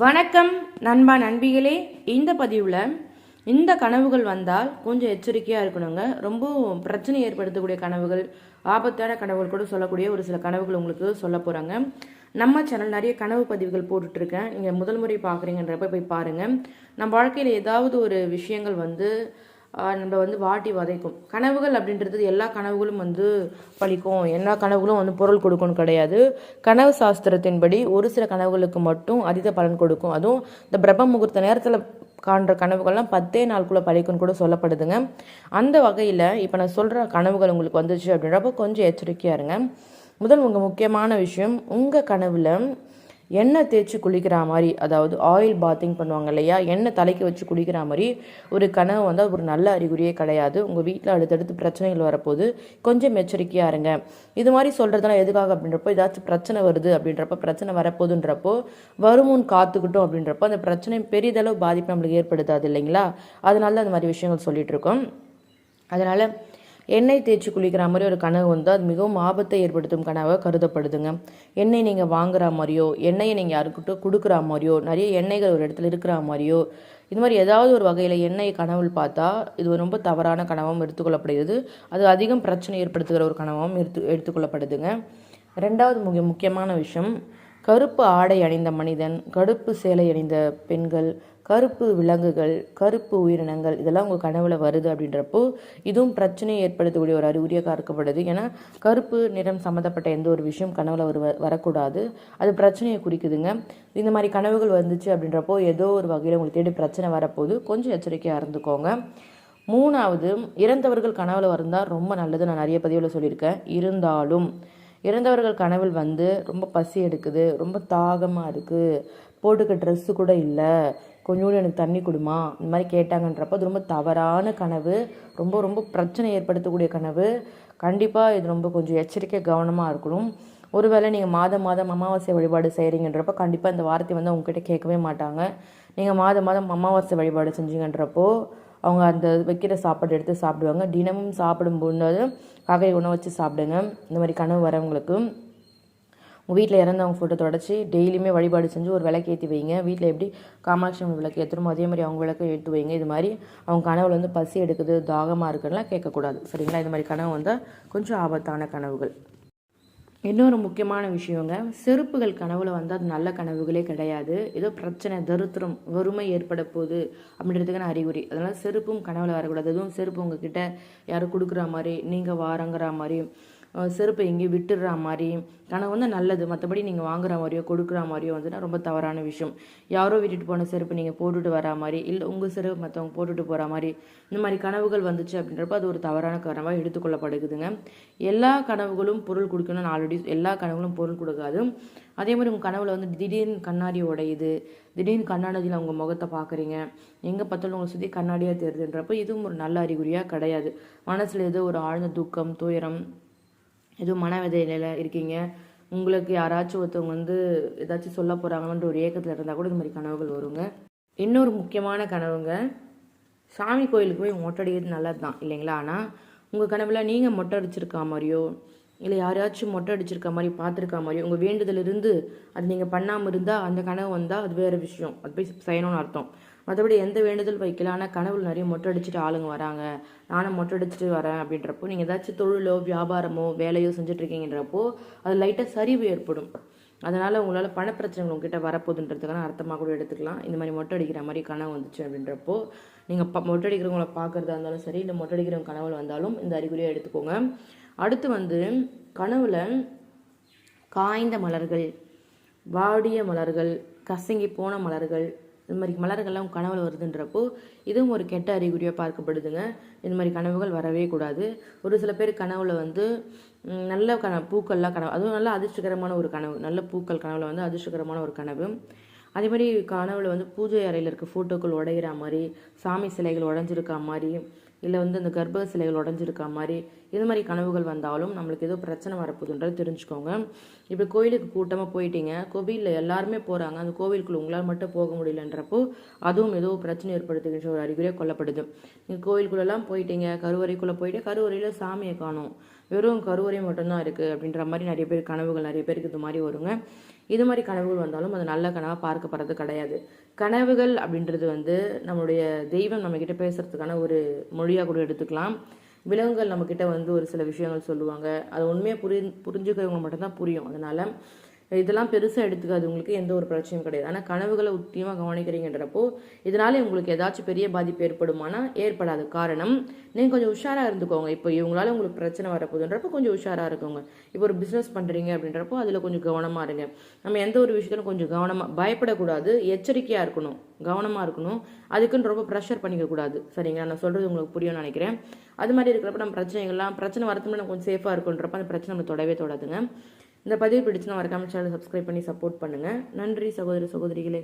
வணக்கம் நண்பா நண்பிகளே. இந்த பதிவில் இந்த கனவுகள் வந்தால் கொஞ்சம் எச்சரிக்கையாக இருக்கணுங்க. ரொம்ப பிரச்சனை ஏற்படுத்தக்கூடிய கனவுகள் ஆபத்தான கனவுகள் கூட சொல்லக்கூடிய ஒரு சில கனவுகள் உங்களுக்கு சொல்ல போகிறாங்க நம்ம சேனல் நிறைய கனவு பதிவுகள் போட்டுட்ருக்கேன். நீங்கள் முதல் முறை பார்க்குறீங்கன்றப்ப போய் பாருங்கள் நம்ம வாழ்க்கையில் ஏதாவது ஒரு விஷயங்கள் வந்து நம்மளை வந்து வாட்டி வதைக்கும். கனவுகள் அப்படின்றது எல்லா கனவுகளும் வந்து பழிக்கும். எல்லா கனவுகளும் வந்து பொருள் கொடுக்கும்னு கிடையாது. கனவு சாஸ்திரத்தின்படி ஒரு சில கனவுகளுக்கு மட்டும் அதீத பலன் கொடுக்கும். அதுவும் இந்த பிரம்ம முகூர்த்த நேரத்தில் காண்ற கனவுகள்லாம் பத்தே நாளுக்குள்ளே பழிக்கும்னு கூட சொல்லப்படுதுங்க. அந்த வகையில் இப்போ நான் சொல்கிற கனவுகள் உங்களுக்கு வந்துச்சு அப்படின்றப்போ கொஞ்சம் எச்சரிக்கையாக இருங்க. முதல் உங்கள் முக்கியமான விஷயம் உங்கள் கனவில் எண்ணெய் தேய்ச்சி குளிக்கிற மாதிரி அதாவது ஆயில் பாத்திங் பண்ணுவாங்க இல்லையா? எண்ணெய் தலைக்கு வச்சு குளிக்கிற மாதிரி ஒரு கனவு வந்து அது ஒரு நல்ல அறிகுறியே கிடையாது. உங்கள் வீட்டில் அடுத்தடுத்து பிரச்சனைகள் வரப்போது கொஞ்சம் எச்சரிக்கையாக இருங்க. இது மாதிரி சொல்கிறதுலாம் எதுக்காக அப்படின்றப்போ ஏதாச்சும் பிரச்சனை வருது அப்படின்றப்ப பிரச்சனை வரப்போதுன்றப்போ வருமுன் காத்துக்கிட்டோம் அப்படின்றப்போ அந்த பிரச்சனை பெரிதளவு பாதிப்பு நம்மளுக்கு ஏற்படுத்தாது இல்லைங்களா? அதனால அந்த மாதிரி விஷயங்கள் சொல்லிட்டு இருக்கோம். அதனால் எண்ணெய் தேய்ச்சி குளிக்கிற மாதிரி ஒரு கனவு வந்து அது மிகவும் ஆபத்தை ஏற்படுத்தும் கனவாக கருதப்படுதுங்க. எண்ணெய் நீங்கள் வாங்குற மாதிரியோ எண்ணெயை நீங்கள் யாருக்கிட்ட கொடுக்குற மாதிரியோ நிறைய எண்ணெய்கள் ஒரு இடத்துல இருக்கிற மாதிரியோ இது மாதிரி ஏதாவது ஒரு வகையில் எண்ணெய் கனவுள் பார்த்தா இது ரொம்ப தவறான கனவாகவும் எடுத்துக்கொள்ளப்படுகிறது. அது அதிகம் பிரச்சனை ஏற்படுத்துகிற ஒரு கனவாகவும் எடுத்து எடுத்துக்கொள்ளப்படுதுங்க. ரெண்டாவது முக்கிய முக்கியமான விஷயம் கருப்பு ஆடை அணிந்த மனிதன் கருப்பு சேலை அணிந்த பெண்கள் கருப்பு விலங்குகள் கருப்பு உயிரினங்கள் இதெல்லாம் உங்கள் கனவுல வருது அப்படின்றப்போ இதுவும் பிரச்சனையை ஏற்படுத்தக்கூடிய ஒரு அறிகுறியாக பார்க்கப்படுது. ஏன்னா கருப்பு நிறம் சம்மந்தப்பட்ட எந்த ஒரு விஷயம் கனவுல ஒரு வரக்கூடாது. அது பிரச்சனையை குறிக்குதுங்க. இந்த மாதிரி கனவுகள் வந்துச்சு அப்படின்றப்போ ஏதோ ஒரு வகையில் உங்களுக்கு தேடி பிரச்சனை வரப்போது கொஞ்சம் எச்சரிக்கையாக இருந்துக்கோங்க. மூணாவது இறந்தவர்கள் கனவுல வந்தால் ரொம்ப நல்லது. நான் நிறைய பதிவில் சொல்லியிருக்கேன். இருந்தாலும் இறந்தவர்கள் கனவில் வந்து ரொம்ப பசி எடுக்குது ரொம்ப தாகமாக இருக்குது போட்டுக்க ட்ரெஸ்ஸு கூட இல்லை கொஞ்சோண்டு எனக்கு தண்ணி கொடுமா? இந்த மாதிரி கேட்டாங்கன்றப்போ அது ரொம்ப தவறான கனவு ரொம்ப ரொம்ப பிரச்சனை ஏற்படுத்தக்கூடிய கனவு. கண்டிப்பாக இது ரொம்ப கொஞ்சம் எச்சரிக்கை கவனமாக இருக்கணும். ஒருவேளை நீங்கள் மாதம் மாதம் அமாவாசை வழிபாடு செய்கிறீங்கன்றப்போ கண்டிப்பாக இந்த வார்த்தை வந்து அவங்ககிட்ட கேட்கவே மாட்டாங்க. நீங்கள் மாதம் மாதம் அமாவாசை வழிபாடு செஞ்சீங்கன்றப்போ அவங்க அந்த வைக்கிற சாப்பாடு எடுத்து சாப்பிடுவாங்க. தினமும் சாப்பிடும்போது வகை உணவு வச்சு சாப்பிடுங்க. இந்த மாதிரி கனவு வரவங்களுக்கு. உங்கள் வீட்டில் இறந்தவங்க ஃபோட்டோ தொடச்சி டெய்லியுமே வழிபாடு செஞ்சு ஒரு விளக்கு ஏற்றி வைங்க. வீட்டில் எப்படி காமாட்சி அம்மன் விளக்கு ஏற்றுமோ அதே மாதிரி அவங்க விளக்கு ஏற்றி வைங்க. இது மாதிரி அவங்க கனவுல வந்து பசி எடுக்குது தாகமாக இருக்குதுலாம் கேட்கக்கூடாது. சரிங்களா? இது மாதிரி கனவு வந்தால் கொஞ்சம் ஆபத்தான கனவுகள். இன்னொரு முக்கியமான விஷயங்க செருப்புகள் கனவுல வந்து அது நல்ல கனவுகளே கிடையாது. ஏதோ பிரச்சனை தருத்திரம் வறுமை ஏற்பட போகுது அப்படின்றதுக்கான அறிகுறி. அதனால் செருப்பும் கனவுல வரக்கூடாது. அதுவும் செருப்பு உங்ககிட்ட யாரும் கொடுக்குற மாதிரி நீங்கள் வாரங்கிற மாதிரி. செருப்பை எங்கேயும் விட்டுடுற மாதிரி கனவு வந்து நல்லது. மற்றபடி நீங்கள் வாங்குற மாதிரியோ கொடுக்குற மாதிரியோ வந்துன்னா ரொம்ப தவறான விஷயம். யாரோ விட்டுட்டு போன செருப்பு நீங்கள் போட்டுட்டு வரா மாதிரி இல்லை உங்கள் செருப்பு மற்றவங்க போட்டுட்டு போகிற மாதிரி இந்த மாதிரி கனவுகள் வந்துச்சு அப்படின்றப்ப அது ஒரு தவறான கனவாக எடுத்துக்கொள்ளப்படுகுதுங்க எல்லா கனவுகளும் பொருள் கொடுக்கணும்னு ஆல்ரெடி எல்லா கனவுகளும் பொருள் கொடுக்காது. அதே மாதிரி உங்கள் கனவுல வந்து திடீர்னு கண்ணாடி உடையுது திடீர்னு கண்ணாடியில் உங்கள் முகத்தை பார்க்குறீங்க எங்கே பார்த்தாலும் உங்களை சுற்றி கண்ணாடியாக தெரியுதுன்றப்போ இதுவும் ஒரு நல்ல அறிகுறியாக கிடையாது. மனசில் ஏதோ ஒரு ஆழ்ந்த துக்கம் துயரம் எதுவும் மனவேதனையில் இருக்கீங்க. உங்களுக்கு யாராச்சும் ஒருத்தவங்க வந்து ஏதாச்சும் சொல்ல போகிறாங்கன்ற ஒரு ஏக்கத்தில் இருந்தால் கூட இந்த மாதிரி கனவுகள் வருங்க. இன்னொரு முக்கியமான கனவுங்க சாமி கோயிலுக்கு போய் மொட்டை அடிக்கிறது நல்லது தான் இல்லைங்களா? ஆனால் உங்கள் கனவில் நீங்கள் மொட்டை அடிச்சிருக்கா மாதிரியோ இல்லை யாரையாச்சும் மொட்டை அடிச்சிருக்க மாதிரி பார்த்துருக்கா மாதிரியோ உங்கள் வேண்டுதல் இருந்து அது நீங்கள் பண்ணாமல் இருந்தால் அந்த கனவு வந்தால் அது வேறு விஷயம். அது போய் செய்யணும்னு அர்த்தம். மற்றபடி எந்த வேண்டுதல் வைக்கல ஆனால் கனவுல நிறைய மொட்டை அடிச்சுட்டு ஆளுங்க வராங்க. நானும் மொட்டை அடிச்சுட்டு வரேன் அப்படின்றப்போ நீங்கள் ஏதாச்சும் தொழிலோ வியாபாரமோ வேலையோ செஞ்சுட்ருக்கீங்கன்றப்போ அது லைட்டாக சரிவு ஏற்படும். அதனால் உங்களால் பணப்பிரச்சனைகள் உங்ககிட்ட வரப்போகுதுன்றதுக்கான அர்த்தமாக கூட எடுத்துக்கலாம். இந்த மாதிரி மொட்டை அடிக்கிற மாதிரி கனவு வந்துச்சு அப்படின்றப்போ நீங்கள் ப மொட்டை அடிக்கிறவங்கள பார்க்குறதா இருந்தாலும் சரி இல்லை மொட்டை அடிக்கிறவங்க கனவுல வந்தாலும் இந்த அறிகுறியை எடுத்துக்கோங்க. அடுத்து வந்து கனவுல காய்ந்த மலர்கள் வாடிய மலர்கள் கசங்கி போன மலர்கள் இந்த மாதிரி மலர்கள்லாம் கனவுல வருதுன்றப்போ இதுவும் ஒரு கெட்ட அறிகுறியாக பார்க்கப்படுதுங்க. இந்த மாதிரி கனவுகள் வரவே கூடாது. ஒரு சில பேர் கனவுல வந்து நல்ல கன பூக்கள்லாம் கனவு அதுவும் நல்ல அதிர்ஷ்டகரமான ஒரு கனவு. நல்ல பூக்கள் கனவுல வந்து அதிர்ஷ்டகரமான ஒரு கனவு. அதே மாதிரி கனவுல வந்து பூஜை அறையில் இருக்க ஃபோட்டோக்கள் உடையிற மாதிரி சாமி சிலைகள் உடஞ்சிருக்க மாதிரி இல்லை வந்து அந்த கர்ப்ப சிலைகள் உடஞ்சிருக்கா மாதிரி இது மாதிரி கனவுகள் வந்தாலும் நம்மளுக்கு ஏதோ பிரச்சனை வரப்போகுதுன்றது தெரிஞ்சுக்கோங்க. இப்போ கோயிலுக்கு கூட்டமாக போயிட்டீங்க கோவிலில் எல்லாருமே போகிறாங்க அந்த கோவிலுக்குள்ள உங்களால் மட்டும் போக முடியலன்றப்போ அதுவும் ஏதோ பிரச்சனை ஏற்படுத்துகின்ற ஒரு அறிகுறியாக கொல்லப்படுது. நீங்கள் கோயிலுக்குள்ளெல்லாம் போயிட்டீங்க கருவறைக்குள்ளே போயிட்டு கருவறையில் சாமியை காணும். வெறும் கருவறை மட்டும்தான் இருக்குது அப்படின்ற மாதிரி நிறைய பேர் கனவுகள் நிறைய பேருக்கு இது மாதிரி வருங்க. இது மாதிரி கனவுகள் வந்தாலும் அது நல்ல கனவாக பார்க்கப்படுறது கிடையாது. கனவுகள் அப்படின்றது வந்து நம்மளுடைய தெய்வம் நம்மக்கிட்ட பேசுகிறதுக்கான ஒரு மொழியாக கூட எடுத்துக்கலாம். விலங்குகள் நம்மக்கிட்ட வந்து ஒரு சில விஷயங்கள் சொல்லுவாங்க. அது உண்மையாக புரி புரிஞ்சுக்கிறவங்க மட்டும்தான் புரியும். அதனால் இதெல்லாம் பெருசாக எடுத்துக்காது. உங்களுக்கு எந்த ஒரு பிரச்சனையும் கிடையாது. ஆனால் கனவுகளை உத்தியமாக கவனிக்கிறீங்கன்றப்போ இதனால உங்களுக்கு ஏதாச்சும் பெரிய பாதிப்பு ஏற்படுமானா ஏற்படாது காரணம். நீங்கள் கொஞ்சம் உஷாராக இருந்துக்கோங்க. இப்போ இவங்களால உங்களுக்கு பிரச்சனை வரப்போகுதுன்றப்போ கொஞ்சம் உஷாராக இருக்குங்க. இப்போ ஒரு பிஸ்னஸ் பண்ணுறீங்க அப்படின்றப்போ அதில் கொஞ்சம் கவனமாக இருங்க. நம்ம எந்த ஒரு விஷயத்திலும் கொஞ்சம் கவனமாக பயப்படக்கூடாது. எச்சரிக்கையாக இருக்கணும். கவனமாக இருக்கணும். அதுக்குன்னு ரொம்ப ப்ரெஷர் பண்ணிக்கக்கூடாது. சரிங்களா? நான் சொல்கிறது உங்களுக்கு புரியும்னு நினைக்கிறேன். அது மாதிரி இருக்கிறப்ப நம்ம பிரச்சனைகள்லாம் பிரச்சனை வரத்துமே நம்ம கொஞ்சம் சேஃபாக இருக்குன்றப்ப அந்த பிரச்சனை நம்ம தொடவே தொடாதுங்க. இந்த பதிவு பிடிச்சுன்னா மறக்காமல் சேனல் சப்ஸ்கிரைப் பண்ணி சப்போர்ட் பண்ணுங்கள் நன்றி சகோதர சகோதரிகளே.